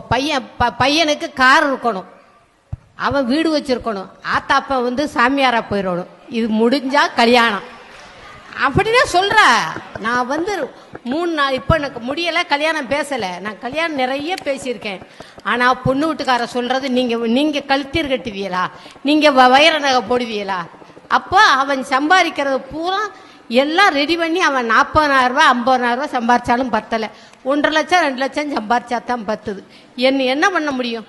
பையன் ப- பையனுக்கு கார் இருக்கணும். அவன் வீடு வச்சிருக்கணும். ஆத்தாப்பன் வந்து சாமியாரா போயிடணும். இது முடிஞ்சா கல்யாணம். அப்படின்னா சொல்கிறா நான் வந்து மூணு நாள் இப்போ எனக்கு முடியலை கல்யாணம் பேசலை. நான் கல்யாணம் நிறைய பேசியிருக்கேன். ஆனால் பொண்ணு வீட்டுக்கார சொல்கிறது நீங்கள் நீங்கள் கழுத்தீர் கட்டுவீங்களா? நீங்கள் வ- வைர நகை போடுவீங்களா? அப்போ அவன் சம்பாதிக்கிறது பூரா எல்லாம் ரெடி பண்ணி அவன் நாற்பதாயிரம் ரூபாய் ஐம்பதாயிரம் ரூபாய் சம்பாரிச்சாலும் பத்தலை. ஒன்றரை லட்சம் ரெண்டு லட்சம் சம்பாரிச்சா தான் பத்துது. என்ன என்ன பண்ண முடியும்?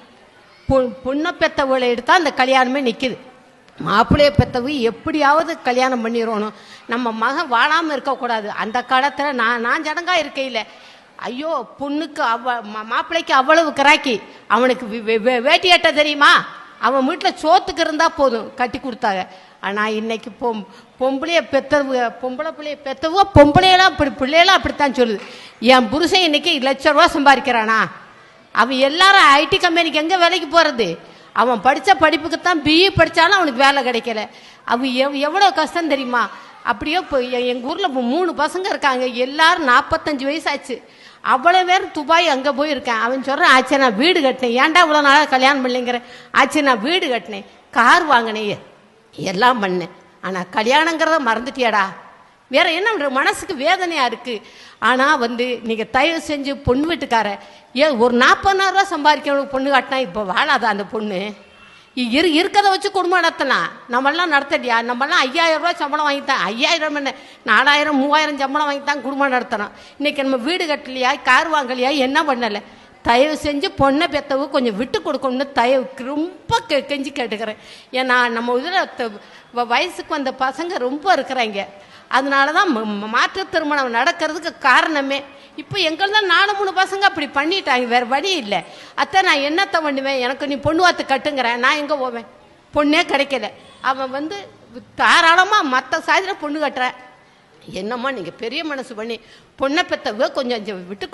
பொ- பொண்ணை பெத்தவளை எடுத்தால் அந்த கல்யாணமே நிற்கிது மாப்பிள்ளைய பெத்தவு எப்படியாவது கல்யாணம் பண்ணிடணும். நம்ம மகன் வாழாமல் இருக்கக்கூடாது. அந்த காலத்தில் நான் நான் ஜனங்கா இருக்கையில் ஐயோ பொண்ணுக்கு அவ மா- மாப்பிள்ளைக்கு அவ்வளவு கிராக்கி. அவனுக்கு வே- வேட்டி எட்ட தெரியுமா? அவன் வீட்டில் சோத்துக்கு இருந்தால் போதும் கட்டி கொடுத்தாங்க. ஆனால் இன்னைக்கு பொம் பொம்பளைய பெத்தவு பொம்பளை பிள்ளைய பெத்தவோ பொம்பளையெல்லாம் அப்படி பிள்ளையெல்லாம் அப்படித்தான் சொல்லுது. என் புருஷன் இன்னைக்கு லட்ச ரூபா சம்பாதிக்கிறானா? அவன் எல்லாரும் ஐடி கம்பெனிக்கு எங்கே வேலைக்கு போகிறது அவன் படித்த படிப்புக்கு தான் பிஇ படித்தாலும் அவனுக்கு வேலை கிடைக்கல. அவன் எவ் எவ்வளோ கஷ்டம் தெரியுமா? அப்படியே இப்போ எங்கள் ஊரில் இப்போ மூணு பசங்க இருக்காங்க. எல்லாரும் நாற்பத்தஞ்சு வயசாச்சு. அவ்வளோ பேர் துபாய் அங்கே போயிருக்கேன். அவன் சொல்கிறான் ஆச்சு நான் வீடு கட்டினேன். ஏன்டா இவ்வளோ நாளாக கல்யாணம் பண்ணலைங்கிறேன் ஆச்சு நான் வீடு கட்டினேன். கார் வாங்கினேன். எல்லாம் பண்ணேன். ஆனால் கல்யாணங்கிறத மறந்துட்டியாடா? வேற என்ன மனசுக்கு வேதனையா இருக்கு. ஆனா வந்து நீங்க தயவு செஞ்சு பொண்ணு வீட்டுக்கார ஏ ஒரு நாற்பதாயிரம் ரூபாய் சம்பாதிக்க பொண்ணு காட்டினா இப்போ வாழாத அந்த பொண்ணு? இரு இருக்கிறத வச்சு குடும்பம் நடத்தலாம். நம்மளாம் நடத்தலையா? நம்மளாம் ஐயாயிரம் ரூபாய் சம்பளம் வாங்கித்தான். ஐயாயிரம் என்ன? நாலாயிரம் மூவாயிரம் சம்பளம் வாங்கித்தான் குடும்பம் நடத்தணும். இன்னைக்கு நம்ம வீடு கட்டலையா? கார் வாங்கலையா? என்ன பண்ணலை? தயவு செஞ்சு பொண்ணை பெத்தவு கொஞ்சம் விட்டு கொடுக்கணும்னு தயவு ரொம்ப கெ கெஞ்சி கேட்டுக்கிறேன். ஏன்னா நம்ம இதில் வயசுக்கு வந்த பசங்க ரொம்ப இருக்கிறாங்க. அதனால தான் மாற்று திருமணம் நடக்கிறதுக்கு காரணமே. இப்போ எங்கள்தான் நாலு மூணு பசங்க அப்படி பண்ணிட்டாங்க வேறு வழி இல்லை. அத்தை நான் என்னத்த பண்ணுவேன்? எனக்கு நீ பொண்ணு வாத்து கட்டுங்கிறேன் நான் எங்கே போவேன்? பொண்ணே கிடைக்கல. அவன் வந்து தாராளமாக மற்ற சாதியில் பொண்ணு கட்டுறேன் என்னம்மா நீங்கள் பெரிய மனசு பண்ணி பொண்ணை பெற்றவ கொஞ்சம் விட்டு